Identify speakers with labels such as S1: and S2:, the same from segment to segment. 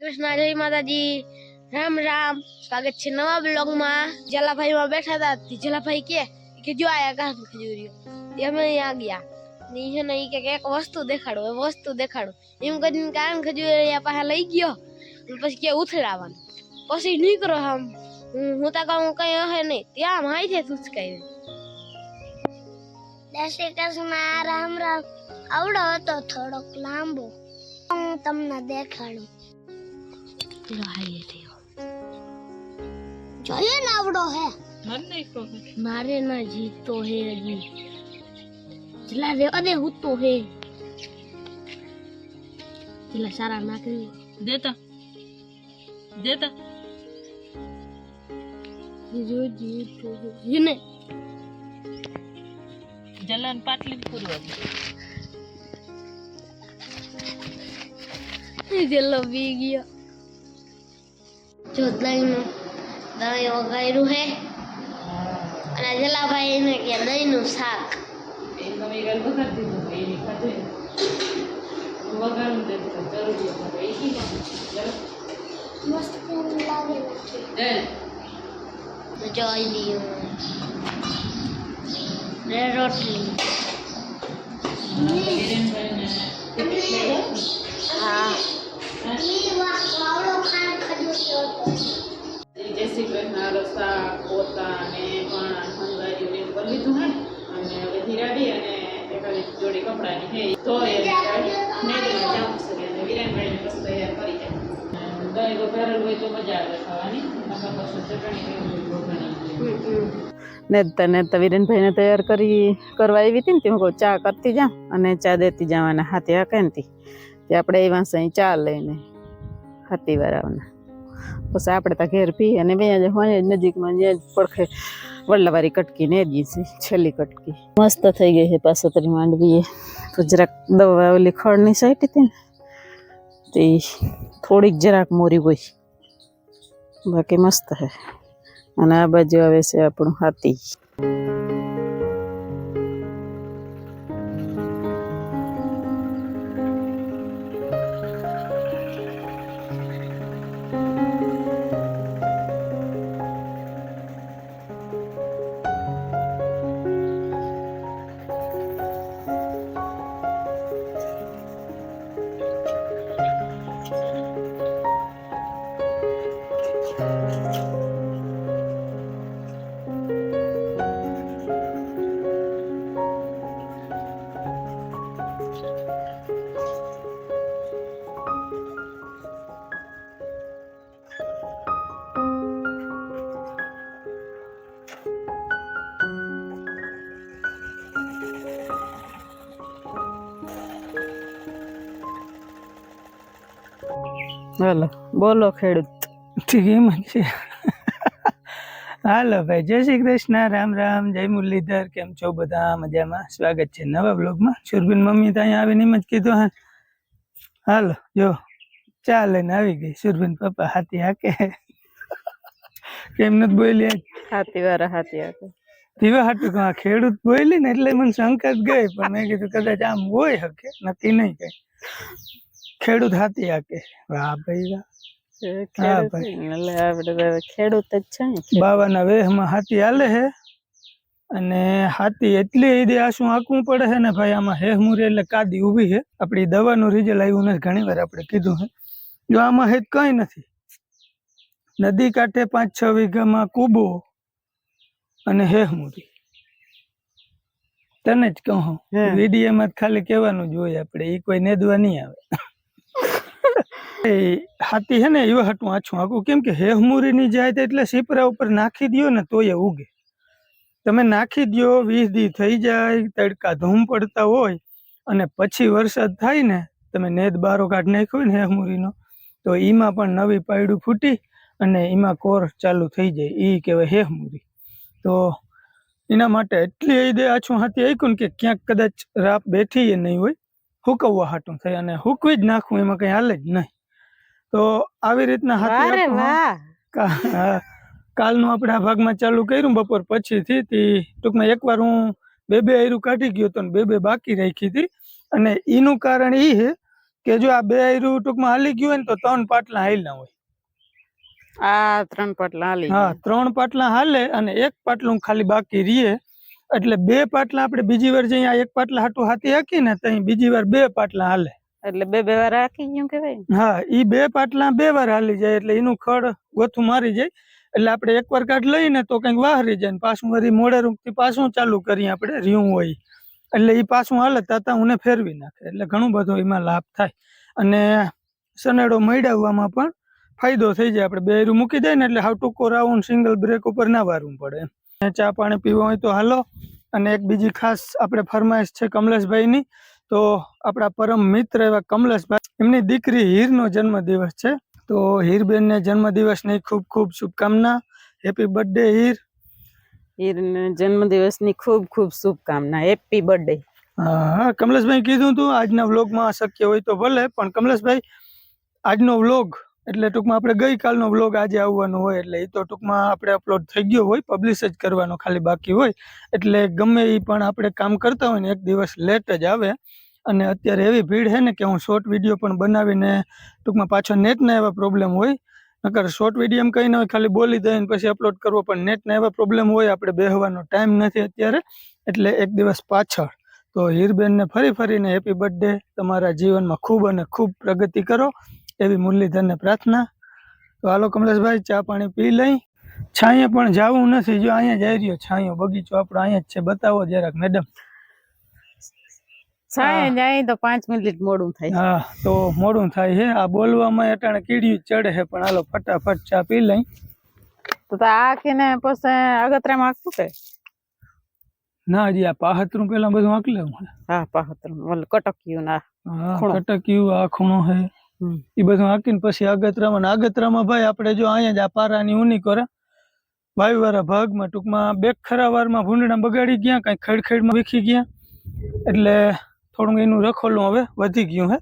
S1: કૃષ્ણ જય માતાજી. રામ રામ. સ્વાગત છે નવા બ્લોગમાં. જલાભાઈ માં બેઠા હતા. જલાભાઈ કે કે જો આયા કામ ખજૂરીઓ અમે અહીંયા ગયા. ને છે ને કે એક વસ્તુ દેખાડો, એ વસ્તુ દેખાડો. એમ કરીને કાન ખજૂરી પાસે લઈ ગયો. પછી કે ઉથડાવાનું પછી નીકળો આમ હું તા કહું કઈ હે નહીં. ત્યાં માય છે તુચકાઈ
S2: જય શ્રી કૃષ્ણ. રામ રામ. આવડો હતો થોડોક લાંબો. હું તમને દેખાડું. જોઈએ ને આવડો હે
S1: મારે ના જીતો હે હજી જલા રેવા દે હું તો હે જલા સારા નાખી
S3: દેતા દેતા
S1: જો જીતો હે જીને
S3: જલાન પાટલી પૂરવા
S1: જેલો બી ગયો જો દહીંનું દહીં વગાડ્યું હે. અને જલાભાઈ એને કે દહીંનું શાક.
S3: તમે ગલ વઘાર દીધું શ્રી કૃષ્ણ રસા પોતા ને પણ હંગારી લીધું હે. અને હવે ધીરાડી અને એકાદી જોડી કપડાની હે. તો એ નેગલા જાઉં અને તૈયાર કરી જાય
S4: ને તો વિરેનભાઈને તૈયાર કરી કરવા આવી હતી ને તે કહું ચા કરતી જા અને ચા દેતી જવાના હાથી હાકે ને તી. આપણે એ વાંસે ચા લઈને હાથી વાળાના પછી આપણે તો ઘેર પી અને બે જ હોય નજીકમાં જે પડખે વડલાવાળી કટકી ને દી છે, છેલ્લી કટકી. મસ્ત થઈ ગઈ છે પાસોતરી માંડવી એ તો જરાક દવા ઓલી ખડની સાઈડ હતી ને, તે થોડીક જરાક મોરી હોય. બાકી મસ્ત છે. અને આ બાજુ આવે છે આપણું હાથી. હાલો બોલો ખેડૂત.
S5: ઠીક છે. હાલો ભાઈ જય શ્રી કૃષ્ણ રામ રામ જય મુરલીધર કેમ છો બધા? મજામાં? સ્વાગત છે નવા બ્લોગમાં સુરભીન મમ્મી તો અહીંયા આવીને એમ જ કીધું હા. હાલો જો ચા લઈને આવી ગઈ. સુરભીન પપ્પા હાથી હાકે. કેમ નથી બોલી
S4: હાથી વાળા હાથી હાકે.
S5: દીવા હાટું આ ખેડૂત બોલી ને એટલે મને શંકા જ ગઈ પણ મેં કીધું કદાચ આમ હોય હકે નક્કી નહીં કઈ ખેડૂત હાથી હાકે વાહ ભાઈ વાહ.
S4: એટલે આપણે ખેડૂત જ છે ને.
S5: બાવાના વેહમાં હાથી હાલે છે અને હાથી એટલી ઈદે આશું આંકવું પડે છે ને ભાઈ આમાં હેહ મુરી એટલે કાદી ઊભી છે આપણી દવાનું રિઝલ્ટ આવ્યું નથી ઘણી વાર આપણે કીધું છે જો આમાં હેત કઈ નથી. નદી કાંઠે પાંચ છ વીઘામાં કૂબો અને હેહ મુરી તને જ કહું
S4: હે.
S5: વિડીયોમાં ખાલી કહેવાનું જ હોય આપણે એ કોઈ નેદવા નહીં આવે. એ હાથી હે ને એવું હાટું આછું આખું કેમ કે હેહમુરીની જાય એટલે સીપરા ઉપર નાખી દ્યો ને તોય ઉગે. તમે નાખી દ્યો, વીસ દી થઈ જાય, તડકા ધૂમ પડતા હોય અને પછી વરસાદ થાય ને, તમે નેદ બારો કાઢ નાખ્યો ને હેહમુરીનો તો એમાં પણ નવી પાયડું ફૂટી અને એમાં કોર ચાલુ થઈ જાય. એ કહેવાય હેહમુરી તો એના માટે એટલી એ આછું હાથી આખ્યું ને કે ક્યાંક કદાચ રાપ બેઠી એ નહીં હોય. હુકવવા હાટું થાય અને હુકવી જ નાખવું એમાં કઈ હાલે જ નહીં. તો આવી રીતના હાથી. કાલનું આપણે આ ભાગમાં ચાલુ કર્યું બપોર પછીથી તી ટૂંકમાં એકવાર હું બે બે આયરું કાઢી ગયો તો બે બે બાકી રાખી હતી. અને એનું કારણ એ છે કે જો આ બે આયરું ટૂંકમાં હાલી ગયું હોય ને તો ત્રણ પાટલા હાલ્યા હોય.
S4: આ ત્રણ પાટલા હાલી
S5: હા ત્રણ પાટલા હાલે અને એક પાટલું ખાલી બાકી રહીએ એટલે બે પાટલા આપણે બીજી વાર જઈએ એક પાટલા હાટું હાથી હાકીને ત્યાં તો બીજી વાર બે પાટલા હાલે.
S4: એટલે બે બે વાર રાખી ગયું કેવાય
S5: હા, ઈ બે પાટલા બે વાર હાલી જાય એટલે એનું ખડ ગોથું મારી જાય. એટલે આપણે એક વાર કાઢ લઈને તો કંઈક વાહરી જાય પાછું વળી મોડે રૂપથી પાછું ચાલુ કરીએ આપણે રહ્યું હોય. એટલે એ પાછું હાલે તાતા ઉને ફેરવી નાખે. એટલે ઘણું બધું એમાં લાભ થાય. અને સનેડો મૈડાવવામાં પણ ફાયદો થઈ જાય. આપણે બે રૂ મૂકી દઈએ ને એટલે હાવ ટૂંકો રાઉન્ડ સિંગલ બ્રેક ઉપર ના વારવું પડે. ચા પાણી પીવા હોય તો હાલો. અને એક બીજી ખાસ આપણે ફરમાઈશ છે કમલેશભાઈની. તો આપણા પરમ મિત્ર એવા કમલેશભાઈ એમની દીકરી હીરનો જન્મદિવસ છે. તો હીરબેનને જન્મદિવસની ખૂબ ખૂબ શુભકામના. Happy birthday Heer.
S4: હીરને જન્મદિવસની ખૂબ ખૂબ શુભકામના. હેપી બર્થડે
S5: હા કમલેશભાઈ કીધું તું આજના વ્લોગમાં શક્ય હોય તો ભલે પણ કમલેશભાઈ આજનો વ્લોગ એટલે ટૂંકમાં આપણે ગઈકાલનો વ્લોગ આજે આવવાનો હોય એટલે એ તો ટૂંકમાં આપણે અપલોડ થઈ ગયો હોય પબ્લિશ જ કરવાનો ખાલી બાકી હોય. એટલે ગમે એ પણ આપણે કામ કરતા હોય ને એક દિવસ લેટ જ આવે. અને અત્યારે એવી ભીડ છે ને કે હું શોર્ટ વીડિયો પણ બનાવીને ટૂંકમાં પાછો નેટના એવા પ્રોબ્લેમ હોય. નકર શોર્ટ વીડિયો કંઈ ન હોય, ખાલી બોલી દઈને પછી અપલોડ કરવો, પણ નેટના એવા પ્રોબ્લેમ હોય, આપણે બેહવાનો ટાઈમ નથી અત્યારે. એટલે એક દિવસ પાછળ. તો હીરબેનને ફરી ફરીને હેપી બર્થડે તમારા જીવનમાં ખૂબ અને ખૂબ પ્રગતિ કરો. એવી મુરલીધરને પ્રાર્થના. તો હાલો કમલેશભાઈ ચા પાણી પી લઈ. છાંયે પણ જાવું નથી. જો અહીંયા જઈ રહ્યો છાંયો બગીચો આપણો અહીંયા જ છે. બતાવો જરાક મેડમ.
S4: છાંયે જાય તો પાંચ મિનિટ મોડું થાય.
S5: હા તો મોડું થાય છે. આ બોલવામાં અટાણે કીડિયું ચડે છે પણ હાલો ફટાફટ ચા પી લઈ.
S4: તો તો આ કે ને પછી અગત્રામાં આખું કે
S5: ના આ પાહતરું પેલા બધું આકલે હું
S4: હા પાહતર. કટક્યું ના.
S5: કટક્યું આ ખૂણો હે. એ બધું હાકીને પછી આગતરામાં ને ભાઈ આપણે જો અહીંયા જ આ પારાની ઊની કરે વાયુવાળા ભાગમાં ટૂંકમાં બે ખરા વારમાં ભૂંડણા બગાડી ગયા કાંઈ ખેડખેડમાં વીખી ગયા. એટલે થોડુંક એનું રખોલું હવે વધી ગયું હે.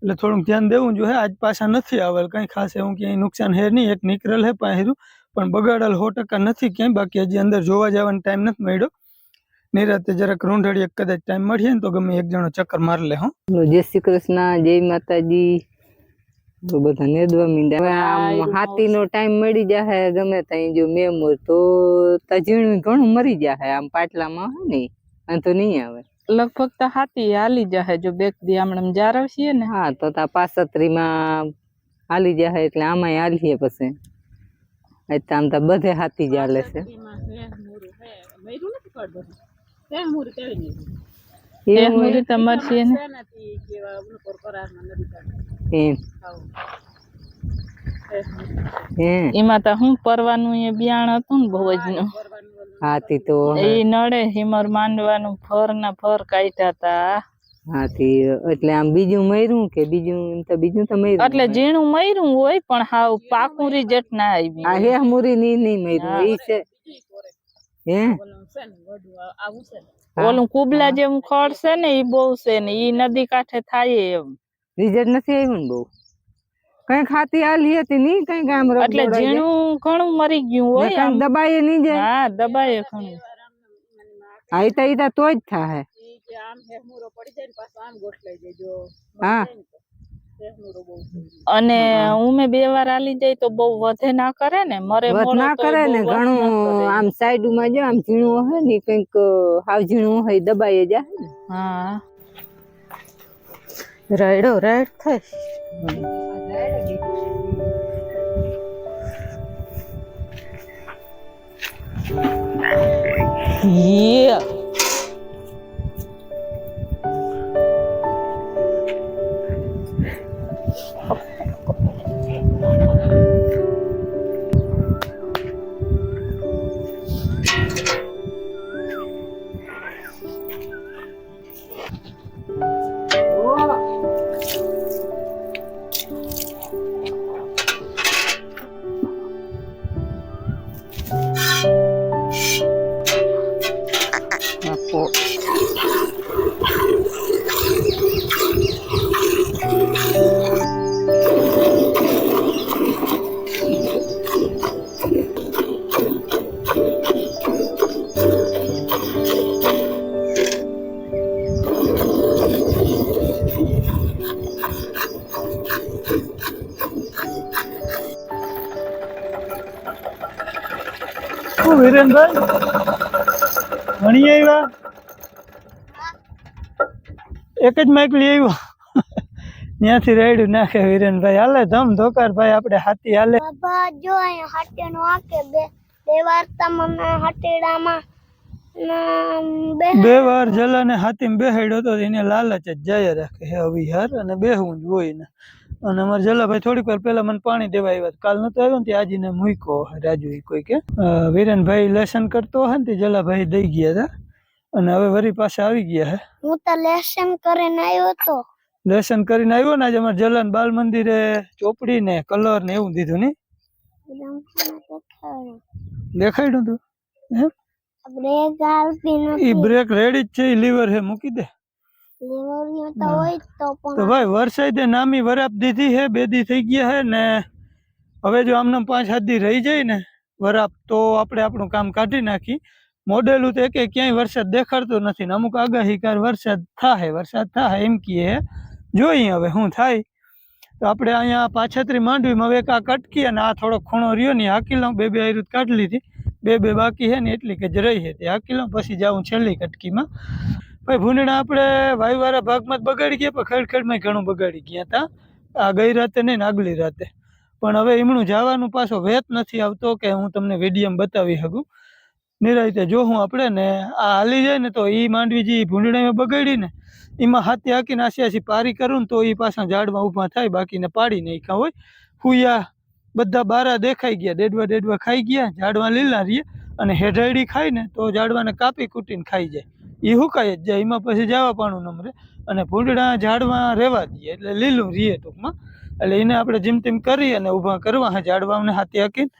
S5: એટલે થોડુંક ધ્યાન દેવું જોઈએ આજ પાછા નથી આવેલ કંઈ ખાસ એવું ક્યાંય નુકસાન હે નહીં એક નીકળેલ હે પાહેરું પણ બગાડેલ સો ટકા નથી ક્યાંય બાકી હજી અંદર જોવા જવાનો ટાઈમ નથી મળ્યો. નિરાતે જરાક રૂંઢળીએ કદાચ ટાઈમ મળીએ ને તો ગમે એક જણો ચક્કર માર લે હું.
S6: જય શ્રી કૃષ્ણ જય માતાજી. તો બધા નેદવા મીંડ્યા હાથી હાથીનો ટાઈમ મળી જાહે ગમે ત્યાં જો મેમોર તો તા ઝીણું ઘણું મરી જાહે આમ પાટલામાં હોય ને અને તો નહીં આવે.
S7: લગભગ તો હાથી હાલી જાહે જો બેક દી આમણે જારવશીએ ને.
S6: હા તો તા પાસત્રીમાં હાલી જાહે એટલે આમાંય હાલીએ પછી. એટલે આમ તો બધે હાથી જ હાલે છે.
S3: મયરું તે મૂરી
S7: તમાર છે ને?
S6: એમ હે
S7: એમાં. તો હું પરવાનું એ બિયાણ હતું ને બહુ જ નું
S6: હાથી તો
S7: એ નડે હિમર માંડવાનું ફર ના ફર કાઢ્યા તા.
S6: હાથી એટલે આમ બીજું મર્યું કે બીજું એમ તો બીજું તો મર્યું
S7: એટલે ઝીણું મર્યું હોય પણ હાવ પાકું રિજેક્ટ ના આવી
S6: આ હે મુરી ની નહીં મર્યું ઈ છે. હે?
S3: આવું છે.
S7: ઓલું કુબલા જેમ ખડ છે ને એ બહુ છે ને એ નદી કાંઠે થાય એમ.
S6: રિઝલ્ટ નથી આવ્યું ને બહુ? કઈ ખાતી આલી હતી નહીં કઈ ગામ
S7: એટલે ઝીણું ઘણું મરી ગયું હોય આમ.
S6: દબાઈએ નહીં જાય?
S7: હા દબાઈએ ઘણું.
S6: હા ઈ તો ઈ તો જ થાય
S3: ઈ કે આમ હેમૂરો પડી જાય ને પાછો આમ ગોઠલાઈ જાય જો
S6: હા.
S7: અને ઉમે બે વાર આલી જાય તો બહુ વધે ના કરે ને મરે
S6: ના કરે ને ઘણું આમ સાઈડમાં જો આમ ઝીણું હોય ને કંઈક હાવ ઝીણું હોય દબાઈ જાય ને.
S7: હા.
S4: રાયડો રાયડ થાય
S7: Yeah.
S5: હું વિરેનભાઈ ભણી આવ્યા એક જ માઇક લઈ આવ્યો. ત્યાંથી રેડ્યું નાખે વિરેનભાઈ હાલે ધમ ધોકાર ભાઈ આપણે હાથી હાલે.
S2: જો અહીંયા હાટેનો આકે બે બે વાર તમને હાટેડામાં ના બે.
S5: બે વાર જલાને હાથી બેહાડ્યો તો એને લાલચ જ જાય રાખે હવે હાર અને બેહવું જ હોય ને અને અમારે જલાભાઈ થોડીક વાર પહેલા મને પાણી દેવા આવ્યા કાલ નતો આવ્યો ને ત્યાં આજીને મૂક્યો રાજુ કોઈ કે. વીરનભાઈ લેસન કરતો હે ને તે જલાભાઈ દઈ ગયા હતા. અને હવે વરી પાસે આવી ગયા હે.
S2: હું તો લેસન કરીને આવ્યો તો.
S5: લેસન કરીને આવ્યો ને આજે અમારે જલન બાલ મંદિરે ચોપડી ને કલર ને એવું દીધું ને.
S2: દેખાડ્યું.
S5: તું? હે? બ્રેક રેડી જ છે લીવર હે મૂકી દે.
S2: તો
S5: ભાઈ વરસાદે નામી વરાપ દીધી હે બેદી થઈ ગયા હે ને હવે જો આમને પાંચ સાત દી રહી જાય ને વરાપ તો આપણે આપણું કામ કાઢી નાખી. મોડેલું તો એકે ક્યાંય વરસાદ દેખાડતો નથી ને અમુક આગાહીકાર વરસાદ થાય વરસાદ થાય એમ કીએ જોઈએ હવે શું થાય. તો આપણે અહીંયા પાછતરી માંડવીમાં હવે એક આ કટકી અને આ થોડો ખૂણો રહ્યો ને હાકી લઉં બે બે આયુર્વેદ કાઢી લીધી. બે બે બાકી છે ને એટલી કે જ રહી હતી હાકી લઉં પછી જાઉં છેલ્લી કટકીમાં. ભાઈ, ભૂંડણા આપણે વાયુવાળા ભાગમાં જ બગાડી ગયા, પણ ખડખડમાં ઘણું બગાડી ગયા હતા. આ ગઈ રાતે નહીં ને આગલી રાતે. પણ હવે એમનું જવાનું પાછો વેત નથી આવતો કે હું તમને વિડીયમ બતાવી શકું. નિરાયતે જોવું આપણે ને આ હાલી જાય ને તો એ માંડવી જે ભૂંડણામાં બગાડી ને, એમાં હાથી હાકીને આસી આસી પારી કરું ને તો એ પાછા ઝાડમાં ઊભા થાય, બાકીને પાડી નાખ્યા હોય. ફૂયા બધા બારા દેખાઈ ગયા, ડેડવા ડેડવા ખાઈ ગયા, ઝાડવા લીલા રહીએ અને હેઢાયડી ખાય ને તો ઝાડવાને કાપી કૂટીને ખાઈ જાય. એ હુકાય જ જાય, એમાં પછી જાવા પાણું નમરે અને ભૂંડડા ઝાડમાં રહેવા દઈએ, એટલે લીલું રીએ ટૂંકમાં. એટલે એને આપણે જેમ તેમ કરી અને ઊભા કરવા, હે ઝાડવાને હાથી હાકીને.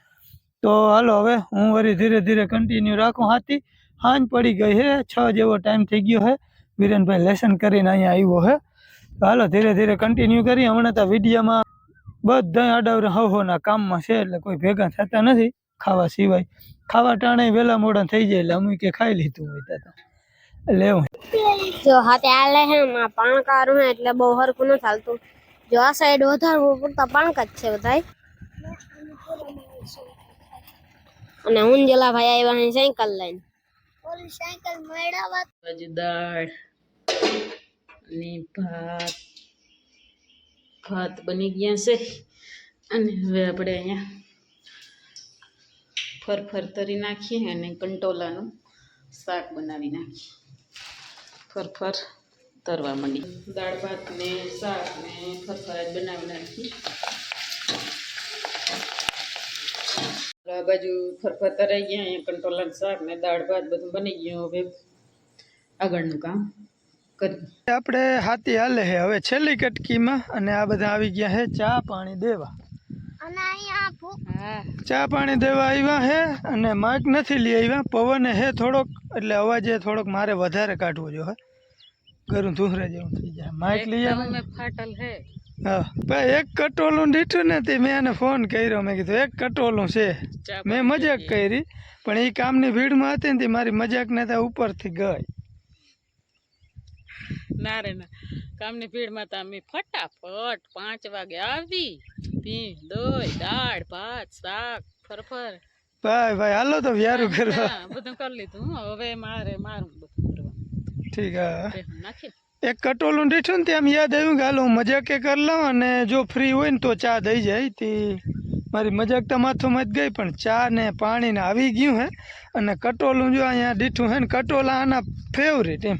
S5: તો હાલો હવે, હું વળી ધીરે ધીરે કન્ટિન્યુ રાખું હાથી. હાંજ પડી ગઈ હે, છ જેવો ટાઈમ થઈ ગયો હે. વિરેનભાઈ લેસન કરીને અહીંયા આવ્યો હે. હાલો, ધીરે ધીરે કન્ટિન્યુ કરી હમણાં તો વિડીયામાં બધા આડાવરા હવહોના કામમાં છે, એટલે કોઈ ભેગા થતા નથી ખાવા સિવાય. ખાવા ટાણે વહેલા મોડા થઈ જાય, એટલે અમુક કે ખાઈ લીધું હોય તો. એવું
S1: જો હાથે આલે હે માં પાણકારું હે એટલે બહુ હરખું ન ચાલતું. જો આ સાઈડ વધારે પૂરતા પાણકા જ છે બધાય. અને હું જલા ભાઈ આવ્યા હે સાયકલ લઈને.
S2: ઓલી સાયકલ મેળવવા
S3: બાજુ દાળ અને ભાત. ભાત બની ગયા છે. અને હવે આપણે અહીંયા ફરફર તરી નાખીએ અને કંટોલાનું શાક બનાવી નાખીએ. ફરફર તરવા માંડી. દાળ ભાત ને શાક ને ફરફર જ બનાવી નાખી. આ બાજુ ફરફર તરાઈ ગયા અહીંયા કંટોલાનું શાક ને દાળ ભાત બધું બની ગયું. હવે આગળનું કામ કરીએ.
S5: આપણે હાથી હાલે હે હવે છેલ્લી કટકીમાં અને આ બધા આવી ગયા હે ચા પાણી દેવા. ચા પાણી દેવા આવ્યા હે અને માઇક નથી લઈ આવ્યા. પવન હે થોડોક એટલે અવાજે થોડોક મારે વધારે કાઢવો જો હે. ઘરું ધૂહરે જેવું થઈ જાય. માઇક લઈ આવ્યા?
S3: ફાટલ હે.
S5: હા. ભાઈ એક કટોલું દીઠું નથી મેં એને ફોન કર્યો. મેં કીધું એક કટોલું છે. મેં મજાક કરી પણ એ કામની ભીડમાં હતી ને તે મારી મજાક ને ત્યાં ઉપરથી ગઈ.
S3: ના રે ના. કામની ભીડમાં તો અમે ફટાફટ પાંચ વાગે આવી. પી દોય દાળ ભાત શાક ફરફર.
S5: ભાઈ ભાઈ હાલો તો વ્યારું કરવા
S3: બધું કરી લીધું. હો. હવે મારે મારું બધું કરવાનું.
S5: ઠીક હા.
S3: નાખી.
S5: એક કટોલું દીઠું ને ત્યાં યાદ આવ્યું કે હાલો હું મજાકે કરી લઉં અને જો ફ્રી હોય ને તો ચા દઈ જાય. તે મારી મજાક તો માથું જ ગઈ પણ ચા ને પાણી ને આવી ગયું હે. અને કટોલું જો અહીંયા દીઠું હે ને કટોલા આના ફેવરેટ એમ.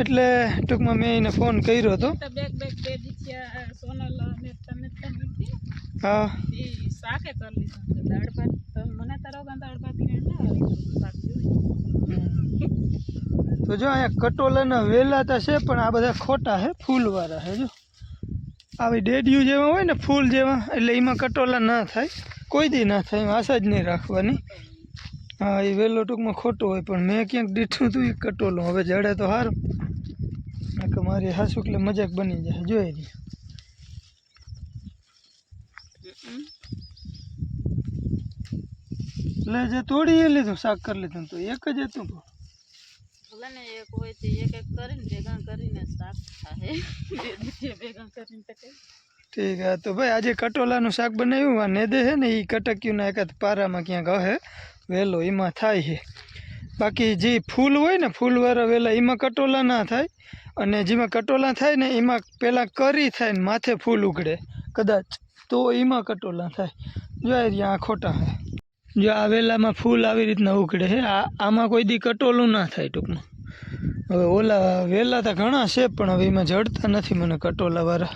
S5: એટલે ટૂંકમાં મેં એને ફોન કર્યો હતો
S3: તો બેગ બેગ બે દીકરા સોનલ અને તને તને હતી
S5: હા.
S3: શાકે કરી લીધું દાળ ભાત મને તારો દાળ ભાત
S5: તો જો અહીંયા કટોલાના વેલા તો છે પણ આ બધા ખોટા હે ફૂલવાળા હે જો. આવી ડેડિયું જેવા હોય ને ફૂલ જેવા એટલે એમાં કટોલા ના થાય. કોઈ દી ના થાય આશા જ નહીં રાખવાની. હા એ વેલો ટૂંકમાં ખોટું હોય પણ મેં ક્યાંક દીઠું હતું એ કટોલું. હવે જડે તો સારું કે મારી હાસુકલે મજાક બની જાય જોઈ રહી એટલે જે તોડી લીધું શાક કરી લીધું તો એક જ હતું.
S3: ભલે ને એક હોય તે એક એક કરીને ભેગા કરીને શાક થાય ભેગા કરીને
S5: ઠીક હા તો ભાઈ આજે કટોલાનું શાક બનાવ્યું આ નેદે છે ને એ કટક્યુંના એકાદ પારામાં ક્યાંક હે વહેલો એમાં થાય છે બાકી જે ફૂલ હોય ને ફૂલવાળા વહેલા એમાં કટોલા ના થાય અને જેમાં કટોલા થાય ને એમાં પહેલાં કરી થાય ને માથે ફૂલ ઉગડે કદાચ તો એમાં કટોલા થાય. જો આ આ ખોટા છે જો આ વેલામાં ફૂલ આવી રીતના ઉકળે છે, આ આમાં કોઈ દી કટોલું ના થાય ટૂંકમાં. હવે ઓલા વેલા તો ઘણા છે, પણ હવે એમાં જડતા નથી મને કટોલાવાળા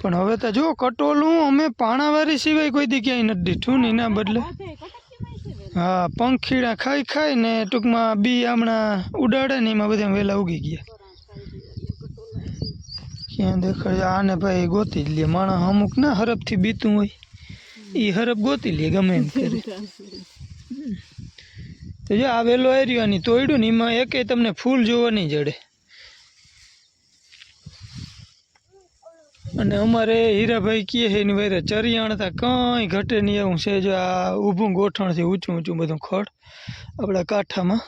S5: પણ હવે તો જો કટોલું, અમે પાણાવાળી સિવાય કોઈ દી ક્યાંય નથી દીઠું ને એના બદલે હા, પંખીડા ખાઈ ખાઈ ને ટૂંકમાં બી હમણાં ઉડાડે ને એમાં બધા વેલા ઉગી ગયા. ક્યાં દેખાય, આને ભાઈ ગોતી જ લે, માણસ અમુક ના હરફથી બીતું હોય. એ હરફ ગોતી લે, ગમે એમ તો જો આ વેલો એરિયાની તોડ્યું ને એમાં એકે તમને ફૂલ જોવા નહીં જડે. અને અમારે હીરાભાઈ કહે છે, એની વારે ચરિયાણ તા કંઈ ઘટે નહીં એવું છે. જો આ ઊભું ગોઠણથી ઊંચું ઊંચું બધું ખડ, આપણા કાંઠામાં.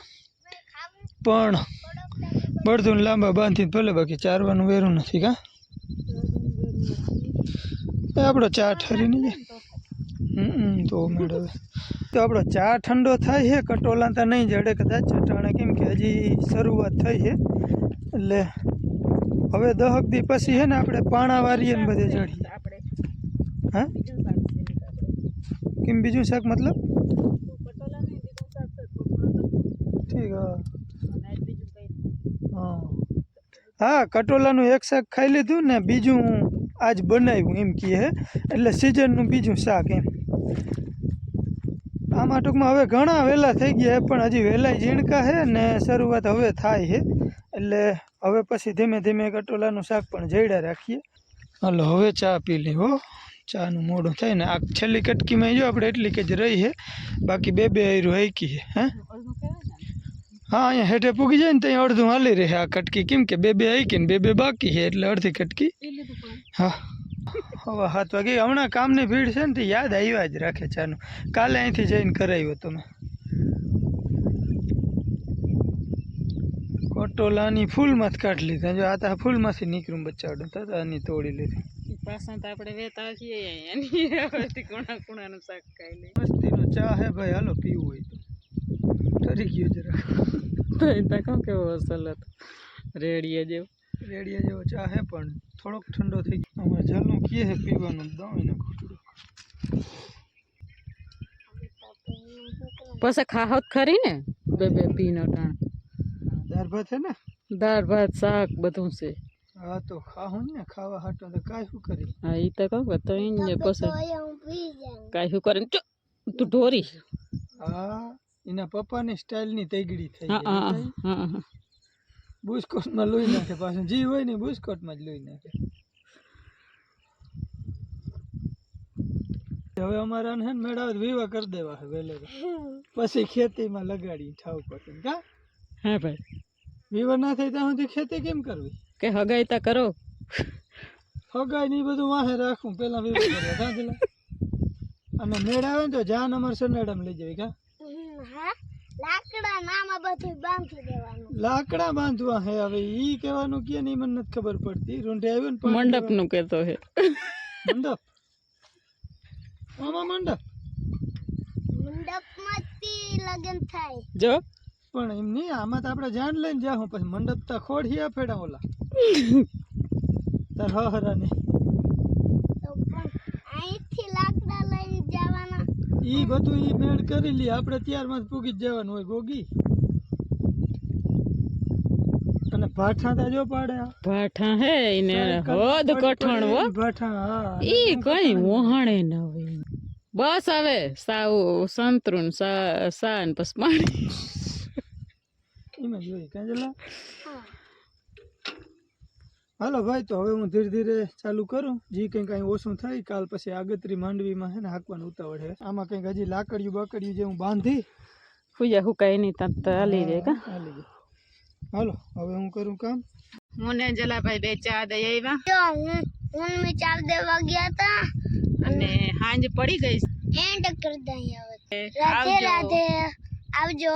S5: પણ બળધું લાંબા બાંધીને ભલે બાકી ચારવાનું વેરું નથી, કાં? આપણો ચા ઠરી નહીં તો મેળવે તો આપણો ચા ઠંડો થાય છે કટોલા તો નહીં જડે કદાચ. ચટાણે કેમ કે હજી શરૂઆત થઈ છે. એટલે હવે દહક દી પછી છે ને આપણે પાણા વારીએ ને બધે ચડીએ હા? કેમ બીજું શાક મતલબ? ઠીક હા. હા. હા કટોલાનું એક શાક ખાઈ લીધું ને બીજું આજ બનાવ્યું એમ કહે એટલે સિઝનનું બીજું શાક એમ. આમાં ટૂંકમાં હવે ઘણા વહેલા થઈ ગયા પણ હજી વહેલા ઝીણકા છે ને શરૂઆત હવે થાય છે. એટલે હવે પછી ધીમે ધીમે કટોલાનું શાક પણ જઈડા રાખીએ. હાલો, હવે ચા પી લે હો. ચાનું મોડું થાય ને આ છેલ્લી કટકીમાં જો આપણે એટલી કે જ રહી છે. બાકી બે બે આયરું હાઈકી છે, હે? હા, અહીંયા હેઠે પૂગી જાય ને ત્યાં અડધું હાલી રહે આ કટકી. કેમ કે બે બે હાઈકી ને બે બે બાકી છે, એટલે અડધી કટકી. હા. હવે સાત વાગે. હમણાં કામની ભીડ છે ને તે યાદ આવ્યા જ રાખે ચાનું. કાલે અહીંથી જઈને કરાવ્યો તમે. કોટોલાની ફૂલમાં જ કાઢી લીધા. જો આ તો ફૂલમાંથી નીકળું બચાડું તો આની તોડી લીધી.
S7: પાછા તો આપણે વેતા છીએ કોણા કોણાનું શાક ખાઈ લે
S5: મસ્તીનો ચા હે ભાઈ. હાલો પીવું હોય તો. ઠરી ગયો જરા
S7: તો કહું કેવો અસલ હતો? રેડિયા જેવું.
S5: રેડિયા જેવો ચા હે પણ થોડોક ઠંડો થઈ ગયો. અમારે જલનું કીએ હે પીવાનું દવાઈને ઘૂંટડું.
S7: પછી ખાહોત ખરી ને? બે બે પીનો ટાણ
S5: દાળ ભાત હે ને?
S7: દાળ ભાત શાક બધું છે.
S5: હા તો ખાવું ને ખાવા હાટો તો કાંઈ શું કરી
S7: હા એ તો કહું કે તો એને પછી
S2: તો હું પી જાઉં
S7: કાંઈ શું કરે ચો તું ઢોરી
S5: હા એના પપ્પાની સ્ટાઇલની તૈગડી થઈ
S7: હા
S5: ગઈ
S7: હા
S5: જોઈ?
S7: હા હા.
S5: બુસ્કોટમાં લોહી નાખે પાછું. જી હોય ને બુસ્કોટમાં જ લોહી નાખે. હવે અમારા ને મેળાવત વિવાહ કરી દેવા છે વહેલે પછી ખેતીમાં લગાડી ઠાવ પટન કા?
S7: હા ભાઈ.
S5: વિવાહ ના થાય ત્યાં સુધી ખેતી કેમ કરવી?
S7: કે હગાઈ તા કરો.
S5: હગાઈ ને બધું વાહે રાખવું પેલા વિવાહ કરો કા પેલા? અને મેળા આવે ને તો જાન અમારે મેડમ લઈ જવી. કા?
S2: હા. લાકડા નામાં બધું બાંધી દેવાનું.
S5: લાકડા બાંધવા હે હવે ઈ કહેવાનું કે નહીં મને નથી ખબર પડતી. રૂંઢે આવ્યો ને
S7: મંડપનું કેતો હે.
S5: મંડપ?
S2: લગ્ન થાય.
S7: જો.
S5: પણ એમ નહીં આમાં તો આપણે જાણ લઈને જાઉં પછી મંડપ તો ખોડ ફેડા ઓલા. તાર હહરા ને
S2: તો પણ અહીંથી લાકડા લઈને જવાના.
S5: ઈ બધું ઈ મેળ કરી લે. આપણે ત્યારમાં જ પૂગી જ જવાનું હોય ગોગી અને ભાઠા તા જો પાડે
S7: ભાઠા હે એને હોદ કઠણ હો.
S5: ભાઠા હા
S7: ઈ કઈ વહાણે ન હોય. બસ હવે સાવ સંતરું સા સા ને પાણી.
S5: એમાં જોઈ કાંજલા હાલો ભાઈ તો હવે હું ધીરે ધીરે ચાલુ કરું. જે કંઈ કાંઈ ઓછું થાય કાલ પછી આગતરી માંડવીમાં છે ને હાંકવાનું ઉતાવળ છે આમાં કંઈક હજી લાકડિયું બાકડિયું જે હું બાંધી
S7: હુયા હુકાય નહીં તત હાલી રે કા?
S5: હાલી ગઈ. હાલો હવે હું કરું કામ.
S7: મને જલાભાઈ બે ચા દઈ આવ્યા.
S2: હું હું મેં ચાર દેવા ગયા હતા
S7: અને હાંજ પડી ગઈ.
S2: એન્ડ કરી દઈ આવે રાધે રાધે આવજો.